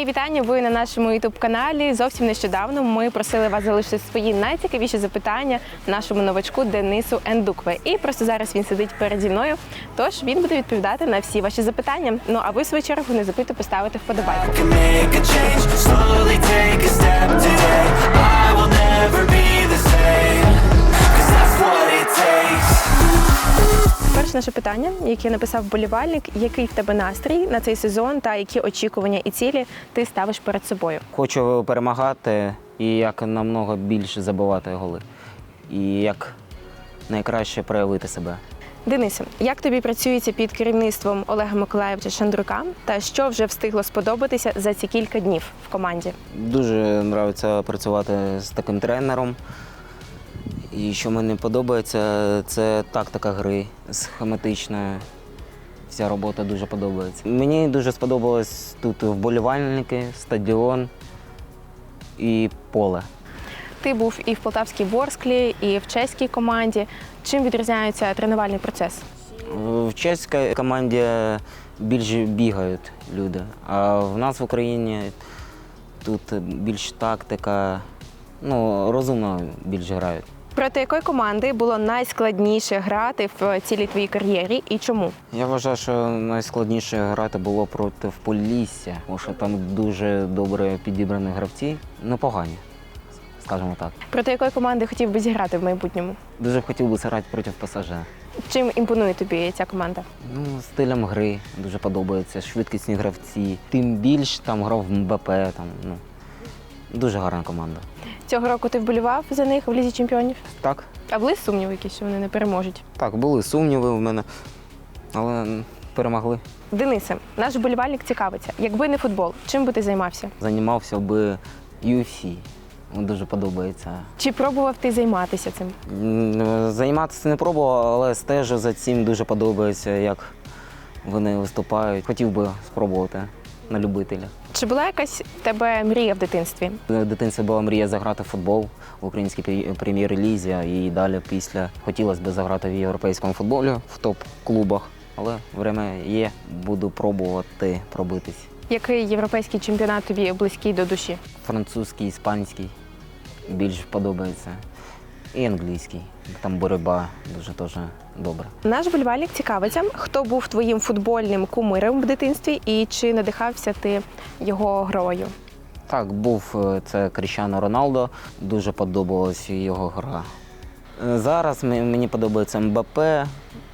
Мої вітання. Ви на нашому youtube каналі. Зовсім нещодавно ми просили вас залишити свої найцікавіші запитання нашому новачку Денису Ендукве. І просто зараз він сидить переді мною. Тож він буде відповідати на всі ваші запитання. Ну а ви в свою чергу не забудьте поставити вподобайку. Перше наше питання, яке написав болівальник, який в тебе настрій на цей сезон та які очікування і цілі ти ставиш перед собою? Хочу перемагати і як намного більше забивати голи. І як найкраще проявити себе. Денисе, як тобі працюється під керівництвом Олега Миколаєвича Шандрука та що вже встигло сподобатися за ці кілька днів в команді? Дуже подобається працювати з таким тренером. І що мені подобається, це тактика гри схематична. Вся робота дуже подобається. Мені дуже сподобалось тут вболівальники, стадіон і поле. Ти був і в Полтавській Ворсклі, і в чеській команді. Чим відрізняється тренувальний процес? В чеській команді більше бігають люди, а в нас в Україні тут більш тактика, ну, розумно більше грають. Проти якої команди було найскладніше грати в цілій твоїй кар'єрі і чому? Я вважаю, що найскладніше грати було проти Полісся, тому що там дуже добре підібрані гравці, непогані, скажімо так. Проти якої команди хотів би зіграти в майбутньому? Дуже хотів би зіграти проти ПСЖ. Чим імпонує тобі ця команда? Ну, стилем гри дуже подобається, швидкісні гравці. Тим більш там грав МБП, там, ну, дуже гарна команда. Цього року ти вболівав за них в лізі чемпіонів? Так, А були сумніви якісь, що вони не переможуть? так, були сумніви в мене, але перемогли. Денисе, наш вболівальник цікавиться. Якби не футбол, чим би ти займався? Займався би UFC. Мені дуже подобається. Чи пробував ти займатися цим? Займатися не пробував, але стежу за цим дуже подобається, як вони виступають. Хотів би спробувати на любителя. Чи була якась в тебе мрія в дитинстві? В дитинстві була мрія заграти в футбол в українській прем'єр- прем'єр-лізі, і далі після хотілося б заграти в європейському футболі в топ-клубах. Але время є, буду пробувати пробитись. Який європейський чемпіонат тобі близький до душі? Французький, іспанський більш подобається. І англійський. Там боротьба дуже теж добре. Наш вболівальник цікавиться, хто був твоїм футбольним кумиром в дитинстві і чи надихався ти його грою? Так, був е, це Кріщано Роналдо, дуже подобалась його гра. Е, Зараз мені подобається МБП.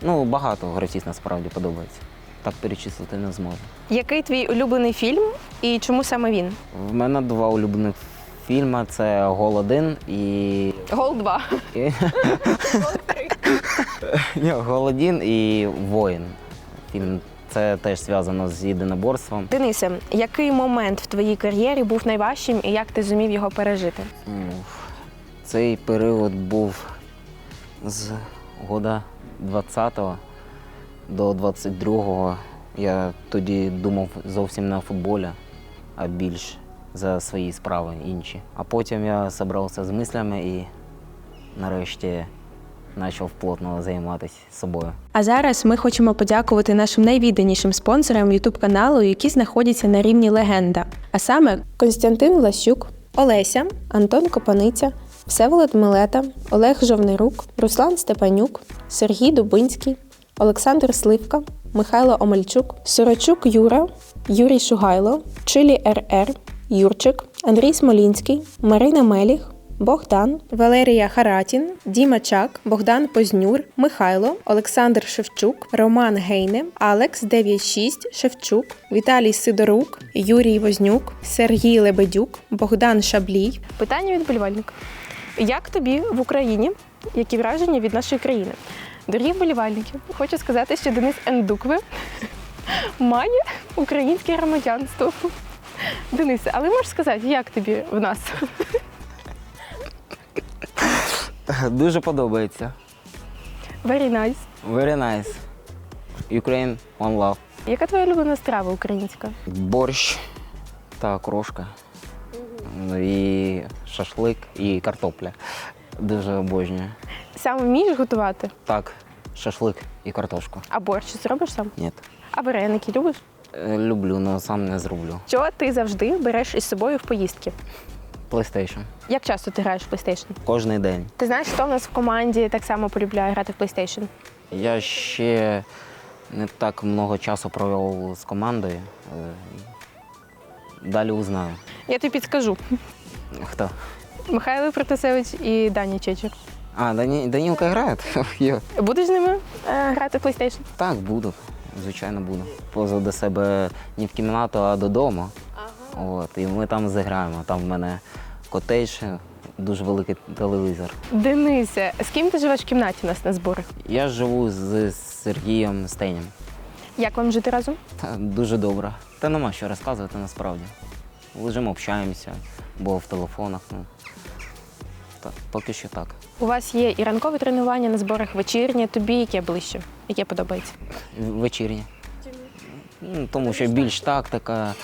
Ну, багато гравців насправді подобається. Так перечислити не зможу. Який твій улюблений фільм і чому саме він? В мене два улюблених фільми це Гол 1 і. Гол 2. і- Ні, Гол 1 і Воїн. Фільм це теж зв'язано з єдиноборством. Денисе, який момент в твоїй кар'єрі був найважчим і як ти зумів його пережити? Ну, Цей період був з года 20-го до 22-го. Я тоді думав зовсім не о футболі, а більш за свої справи інші. А потім я зібрався з мислями і нарешті почав плотно займатися собою. А зараз ми хочемо подякувати нашим найвідданішим спонсорам youtube каналу, які знаходяться на рівні легенда. А саме Константин Влащук, Олеся, Антон Копаниця, Всеволод Милета, Олег Жовнирук, Руслан Степанюк, Сергій Дубинський, Олександр Сливка, Михайло Омельчук, Сорочук Юра, Юрій Шугайло, Чилі РР, Юрчик, Андрій Смолінський, Марина Меліх, Богдан, Валерія Харатін, Діма Чак, Богдан Познюр, Михайло, Олександр Шевчук, Роман Гейне, Алекс 96, Шевчук, Віталій Сидорук, Юрій Вознюк, Сергій Лебедюк, Богдан Шаблій. Питання від болівальника. Як тобі в Україні? Які враження від нашої країни? Дорогі вболівальники, хочу сказати, що Денис Ендукве має українське громадянство. Денисе, але можеш сказати, як тобі в нас? Дуже подобається. Very nice. Very nice. Ukraine, one love. Яка твоя улюблена страва українська? борщ та крошка. Ну, І шашлик, і картопля. Дуже обожнюю. Сам вмієш готувати? Так, шашлик і картошку. А борщ зробиш сам? Ні. А вареники любиш? Люблю, але сам не зроблю. Що ти завжди береш із собою в поїздки? PlayStation. Як часто ти граєш в PlayStation? Кожний день. Ти знаєш, хто в нас в команді так само полюбляє грати в PlayStation? Я ще не так много часу провів з командою. Е, Далі узнаю. Я тобі підскажу. Хто? Михайло Протасевич і Даня Чечер. А, Дані... Данілка грає? Будеш з ними е, грати в PlayStation? Так, буду. Звичайно, буду. Позов до себе не в кімнату, а додому. От, і ми там зіграємо. Там в мене котедж, дуже великий телевізор. Денисе, з ким ти живеш в кімнаті у нас на зборах? Я живу з Сергієм Стенем. Як вам жити разом? Та дуже добре. Та нема що розказувати насправді. Лежимо, общаємося, бо в телефонах. Ну. Поки що так. У вас є і ранкове тренування на зборах, вечірнє. Тобі яке ближче? Яке подобається? Вечірні. Ну, тому що більш тактика,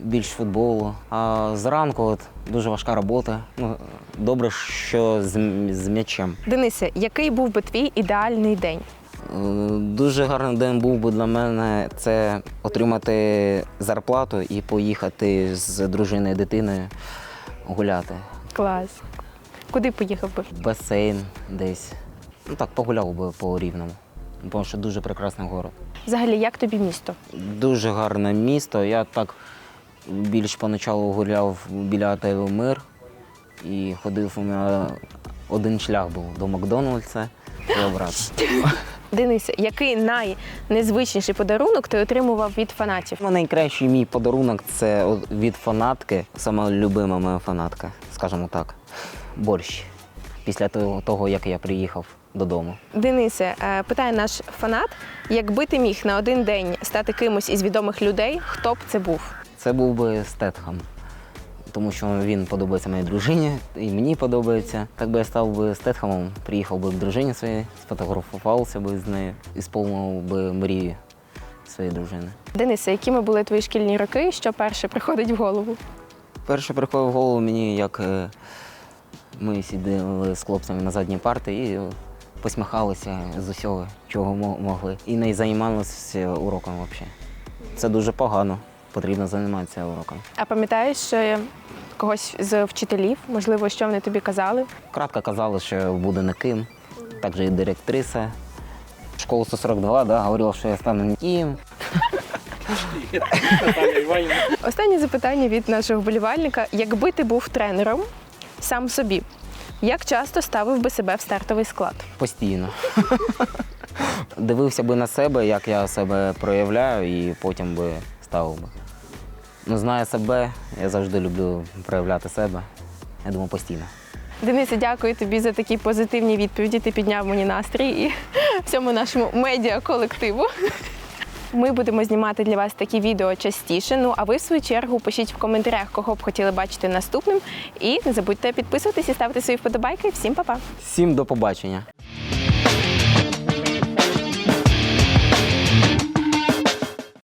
більш футболу. А зранку от, дуже важка робота. Ну, добре, що з, м- з м'ячем. Денисе, який був би твій ідеальний день? Е, Дуже гарний день був би для мене це отримати зарплату і поїхати з дружиною і дитиною гуляти. Клас. Куди поїхав би? Басейн десь. Ну так, погуляв би по рівному. Тому що дуже прекрасний город. Взагалі, як тобі місто? Дуже гарне місто. Я так більш поначалу гуляв біля отелю Мир і ходив у мене один шлях був до Макдональдса і обратно. Денисе, який найнезвичніший подарунок ти отримував від фанатів? Ну, Найкращий мій подарунок це від фанатки, сама любима моя фанатка, скажімо так, борщ. Після того, як я приїхав додому. Денисе, е, питає наш фанат: якби ти міг на один день стати кимось із відомих людей, хто б це був? Це був би Стетхам, тому що він подобається моїй дружині, і мені подобається. Так би я став би Стетхамом, приїхав би к дружині своїй, сфотографувався би з нею і сповнив би мрію своєї дружини. Денисе, якими були твої шкільні роки? Що перше приходить в голову? Перше приходив в голову мені, як е, ми сиділи з хлопцями на задній парті і посміхалися з усього, чого могли. І не займалися уроком взагалі. Це дуже погано. Потрібно займатися уроком. А пам'ятаєш е, когось з вчителів? Можливо, що вони тобі казали? Кратко казали, що буде не ким. Також і директриса. Школу 142, да, говорила, що я стану не ким. Останнє запитання від нашого вболівальника: якби ти був тренером сам собі, як часто ставив би себе в стартовий склад? Постійно. Дивився би на себе, як я себе проявляю, і потім би ставив би. Ну, знаю себе, я завжди люблю проявляти себе. Я думаю, постійно. Денисе, дякую тобі за такі позитивні відповіді. Ти підняв мені настрій і всьому нашому медіа-колективу. Ми будемо знімати для вас такі відео частіше. Ну а ви, в свою чергу, пишіть в коментарях, кого б хотіли бачити наступним. І не забудьте підписуватись і ставити свої вподобайки. Всім па-па! Всім до побачення.